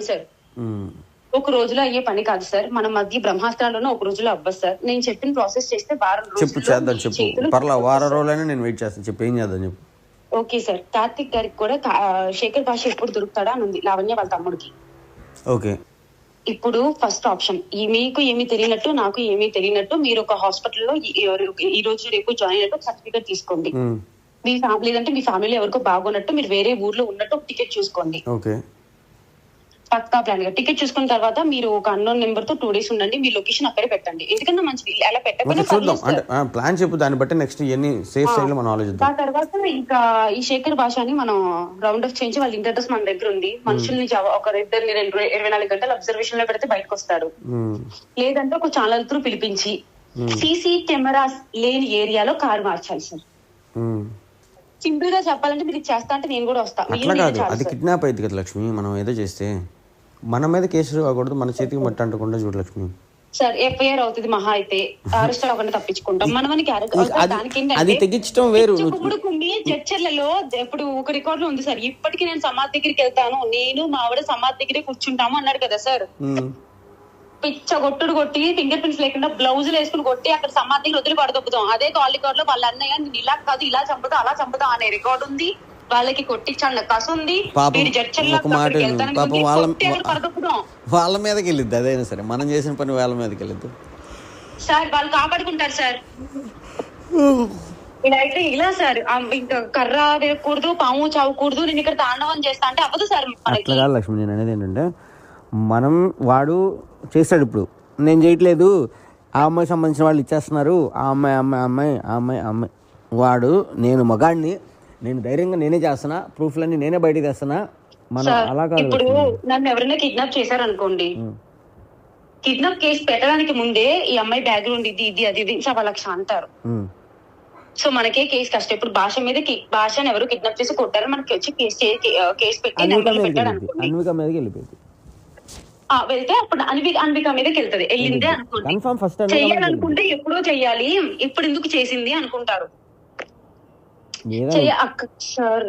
Sir. ఒక రోజులో అయ్యే పని కాదు సార్. మన మధ్య బ్రహ్మాస్త్రాల్లోనే ఒక రోజులో అవ్వదు సార్. నేను చెప్పిన ప్రాసెస్ చేస్తే వారం చెప్పు చేద్దాం చెప్పు. పర్లా వారం రోజులైనా నేను వెయిట్ చేస్తాను. చెప్పు ఏం చేద్దాం చెప్పు. Okay sir. కార్తిక్ గారికి కూడా శేఖర్ భాష ఎప్పుడు దొరుకుతాడా అని ఉంది. లావణ్య వాళ్ళ తమ్ముడికి. ఓకే. ఇప్పుడు ఫస్ట్ ఆప్షన్. మీకు ఏమీ తెలియనట్టు నాకు ఏమీ తెలియనట్టు మీరు ఒక హాస్పిటల్లో ఈ- రోజు రేపు జాయిన్ అయినట్టు సర్టిఫికేట్ తీసుకోండి. మీ ఫ్యామిలీ లేదంటే మీ ఫ్యామిలీలో ఎవరికో బాగున్నట్టు మీరు వేరే ఊర్లో ఉన్నట్టు ఒక టికెట్ చూసుకోండి. ఓకే. పక్కా ప్లాన్గా. టికెట్ చూసుకున్న తర్వాత మీరు ఒక అన్నోన్ నెంబర్తో టూ డేస్ ఉండండి మీ లొకేషన్ అక్కడే పెట్టండి. ఎందుకంటే మంచిది? అలా సార్. ప్లాన్ చెప్పు దాన్ని బట్టి నెక్స్ట్ ఇవన్నీ సేఫ్ సైడ్లో మనం ఆలోచిద్దాం. ఆ తర్వాత ఇంకా ఈ శేఖర్ భాషని మనం రౌండ్ ఆఫ్ చేయించి వాళ్ళ ఇంటి అడ్రస్ మన దగ్గర ఉంది. మనుషుల్ని ఒక ఇద్దరిని రెండు ఇరవై నాలుగు గంటలు అబ్జర్వేషన్లో పెడితే బయటకు వస్తాడు ఉమ్. లేదంటే ఒక ఛానల్ త్రూ పిలిపించి సీసీ కెమెరాస్ లేని ఏరియాలో కారు మార్చాలి సార్. సింపుల్గా చెప్పాలంటే మీరు చేస్తా అంటే నేను కూడా వస్తా. అది. కిడ్నాప్ అయింది కదా లక్ష్మి. మనం ఏదో చేస్తే మన మీద కేసులు కాకూడదు మన చేతికి మట్టి అంటకుండా చూడు లక్ష్మి. సార్ ఎఫ్ఐఆర్ అవుతుంది మహా అయితే. అరెస్ట్ అవ్వకుండా తప్పించుకుంటాం. మనమని అది- తెగించడం వేరు. ఇప్పుడు కొన్ని చర్చలలో ఇప్పుడు ఒక రికార్డ్లో ఉంది సార్. ఇప్పటికీ నేను సమాధి దగ్గరికి వెళ్తాను. నేను మా ఆవిడ సమాధి దగ్గరే కూర్చుంటాము అన్నాడు కదా సార్. పిచ్చ కొట్టుడు కొట్టి ఫింగర్ ప్రింట్స్ లేకుండా బ్లౌజులు వేసుకుని కొట్టి అక్కడ సమాధి దగ్గర వదిలి పడదొప్పుతాం అదే కాల్ రికార్డ్లో వాళ్ళ అన్నయ్య నేను ఇలా కాదు ఇలా చంపుతా అలా చంపుతా అనే రికార్డ్ ఉంది. వాళ్ళకి కొట్టించాలన్న కసు ఉంది. పాపం, వీడి చర్చల్లో ఒక మాట పాపం వాళ్ళ- మీదకి వెళ్ళిద్ది అదైనా సరే. మనం చేసిన పని వాళ్ళ మీదకి వెళ్ళిద్దు. సార్ వాళ్ళు కాపాడుకుంటారు సార్. ఇలా అయితే ఇలా సార్. ఇంకా కర్ర వేయకూడదు పాము చావకూడదు నేను ఇక్కడ తాండవం చేస్తా అంటే అవ్వదు సార్ అట్లా కాదు లక్ష్మి నేను అనేది ఏంటంటే మనం వాడు చేస్తాడు ఇప్పుడు. నేను చేయట్లేదు. ఆ అమ్మాయి సంబంధించిన వాళ్ళు ఇచ్చేస్తున్నారు. ఆ అమ్మాయి అమ్మాయి అమ్మాయి ఆ అమ్మాయి అమ్మాయి. వాడు నేను మగాడిని నేను ధైర్యంగా నేనే చేస్తున్నా ప్రూఫ్లన్నీ నేనే బయటకు తెస్తున్నా. మనం అలా కాదు ఇప్పుడు. నన్ను ఎవరైనా కిడ్నాప్ చేశారనుకోండి. కిడ్నాప్ కేసు పెట్టడానికి ముందే ఈ అమ్మాయి బ్యాక్గ్రౌండ్ ఇది ఇది అది ఇది లక్ష అంటారు. సో మనకే కేసు కష్టం. ఇప్పుడు భాష మీద భాషను ఎవరు కిడ్నాప్ చేసి కొట్టారు మనకి వచ్చి కేసు పెట్టి అన్విక మీదకి వెళ్ళిపోయింది. ఆ, వెళ్తే అప్పుడు అన్విక అన్విక మీదకి వెళ్తది. వెళ్ళిందే వెళ్ళింది. చెయ్యాలనుకుంటే ఎప్పుడో చెయ్యాలి ఇప్పుడు ఎందుకు చేసింది అనుకుంటారు. సార్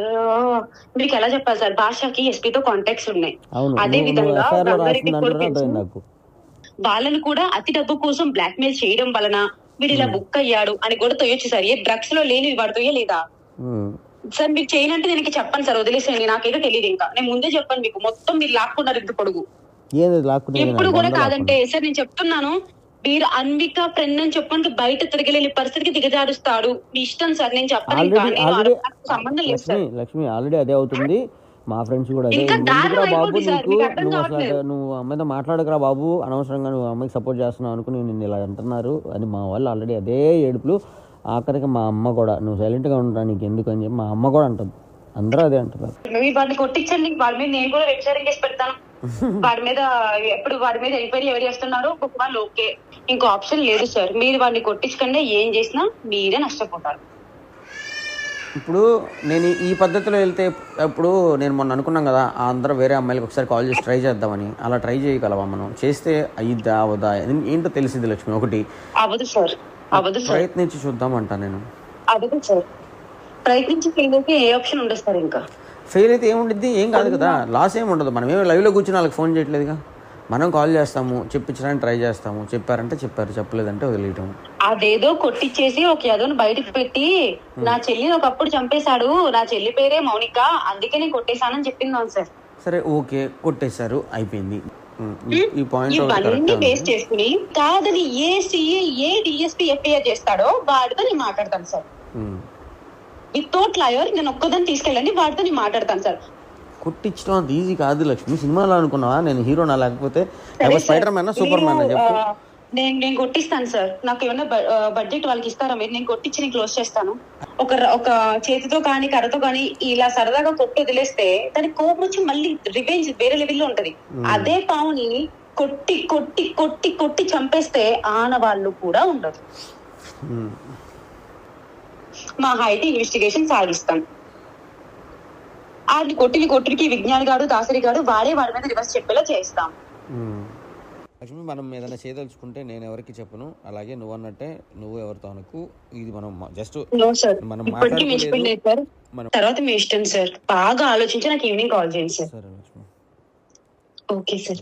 మీకు ఎలా చెప్పాలి సార్? భాషకి ఎస్పీ తో కాంటాక్ట్స్ ఉన్నాయి. అదే విధంగా నాకు. వాళ్ళని కూడా అతి డబ్బు కోసం బ్లాక్ మెయిల్ చేయడం వలన వీడు ఇలా బుక్ అయ్యాడు అని కూడా తొయ్యొచ్చు సార్. ఏ డ్రగ్స్లో లేని వాడు తొయ్యలేదా. సార్ మీరు చేయనంటే నేను ఇంక చెప్పను సార్. వదిలేసేయండి నాకైతే తెలియదు ఇంకా. నేను ముందే చెప్పాను మీకు. మొత్తం మీరు లాక్కున్నారు ఇంత పొడుగు. ఎప్పుడు కూడా కాదంటే సార్ నేను చెప్తున్నాను. మీరు అన్విక ఫ్రెండ్ అని చెప్పడానికి బయట తిరగలేని పరిస్థితికి దిగజారుస్తాడు. మీ ఇష్టం సార్ నేను చెప్పను నేను సంబంధం లేదు లక్ష్మి సార్. లక్ష్మి ఆల్రెడీ అదే అవుతుంది. మా ఫ్రెండ్స్ కూడా అదే. బాబు నీకు? నువ్వు అసలు కావట్లేదు. నువ్వు అమ్మాయితో మాట్లాడకురా బాబు. అనవసరంగా నువ్వు అమ్మాయికి సపోర్ట్ చేస్తున్నావు అనుకుని నిన్ను ఇలా అంటున్నారు. అని మా వాళ్ళు ఆల్రెడీ అదే ఏడుపులు. ఆఖరికి మా అమ్మ కూడా నువ్వు సైలెంట్గా ఉంటా నీకు ఎందుకు? అని చెప్పి మా అమ్మ కూడా అంటుంది. అందరూ అదే అంటున్నారు. కొట్టించండి వాడి మీద నేను కూడా చేసి పెడతాను. వాడి మీద ఎప్పుడు వాడి మీద ఎంక్వైరీ ఎవరు చేస్తున్నారు వాళ్ళు ఓకే. ఇంకో ఆప్షన్ లేదు సార్. మీరు వాడిని కొట్టించకుండా ఏం చేసినా మీరే నష్టపోతారు. ఇప్పుడు నేను ఈ పద్ధతిలో వెళ్తే ఇప్పుడు నేను మొన్న అనుకున్నాం కదా ఆ అందరూ వేరే అమ్మాయిలకు ఒకసారి కాల్ చేసి ట్రై చేద్దామని. అలా ట్రై చేయగలవా మనం? చేస్తే అయ్యిద్దా అవదా? ఏంటో తెలిసింది లక్ష్మి ఒకటి. అవ్వదు సార్. అవ్వదు సార్. ప్రయత్నించి చూద్దామంటా నేను. అవ్వదు సార్. ప్రయత్నించి ఏ ఆప్షన్ ఉండదు సార్ ఇంకా. ఫెయిల్ అయితే ఏముండిద్ది? ఏం కాదు కదా. లాస్ ఏమి ఉండదు మనం ఏమి లైవ్లో కూర్చొని వాళ్ళకి ఫోన్ చేయట్లేదుగా? మనం కాల్ చేస్తాము చెప్పించడానికి ట్రై చేస్తాము. చెప్పారంటే చెప్పారు. చెప్పలేదంటే వదిలేయటం. అదేదో కొట్టిచ్చేసి ఒక యదోని బయటకు పెట్టి నా చెల్లిని ఒకప్పుడు చంపేశాడు. నా చెల్లి పేరే మౌనిక. అందుకే నేను కొట్టేశానని చెప్పింది సార్. సరే ఓకే. కొట్టేశారు. అయిపోయింది. ఈ- పాయింట్ బేస్ చేసుకుని కాదని ఏ సిఏ ఏ డిఎస్పీ ఎఫ్ఐఆర్ చేస్తాడో వాడితో నేను మాట్లాడతాను సార్. వితౌట్ లాయర్ నేను ఒక్కదాన్ని తీసుకెళ్ళండి వాడితో నేను మాట్లాడతాను సార్. కొట్టించడం అంత ఈజీ కాదు లక్ష్మి. సినిమాలో అనుకున్నావా? నేను హీరోనా లేకపోతే స్పైడర్ మ్యాన్ సూపర్ మ్యాన్ మీరు, చెప్పు. ఆ, నేను నేను కొట్టిస్తాను సార్. నాకు ఏమైనా బడ్జెట్ వాళ్ళకి ఇస్తారా? మీరు నేను కొట్టించి నేను క్లోజ్ చేస్తాను. ఒక ఒక చేతితో కానీ కర్రతో కానీ ఇలా సరదాగా కొట్టి వదిలేస్తే దానికి కోపం వచ్చి మళ్ళీ రివెంజ్ వేరే లెవెల్లో ఉంటది. అదే పావుని కొట్టి కొట్టి కొట్టి కొట్టి చంపేస్తే ఆనవాళ్ళు కూడా ఉండదు. మా హైట్ ఇన్వెస్టిగేషన్ సాగిస్తాం. ఆడిని కొట్టిని కొట్టికి విజ్ఞాని గాడు దాసరి గాడు వాడే వాడి మీద రివర్స్ చెప్పేలా చేస్తాం. లక్ష్మి మనం ఏదైనా చేయదలుచుకుంటే నేను ఎవరికి చెప్పను. అలాగే నువ్వు అన్నట్టే నువ్వు ఎవరితో అనకు. ఇది మనం జస్ట్ నో సార్ మనం తర్వాత మీ ఇష్టం సార్ బాగా ఆలోచించి నాకు ఈవినింగ్ కాల్ చేయండి సార్ ఓకే సార్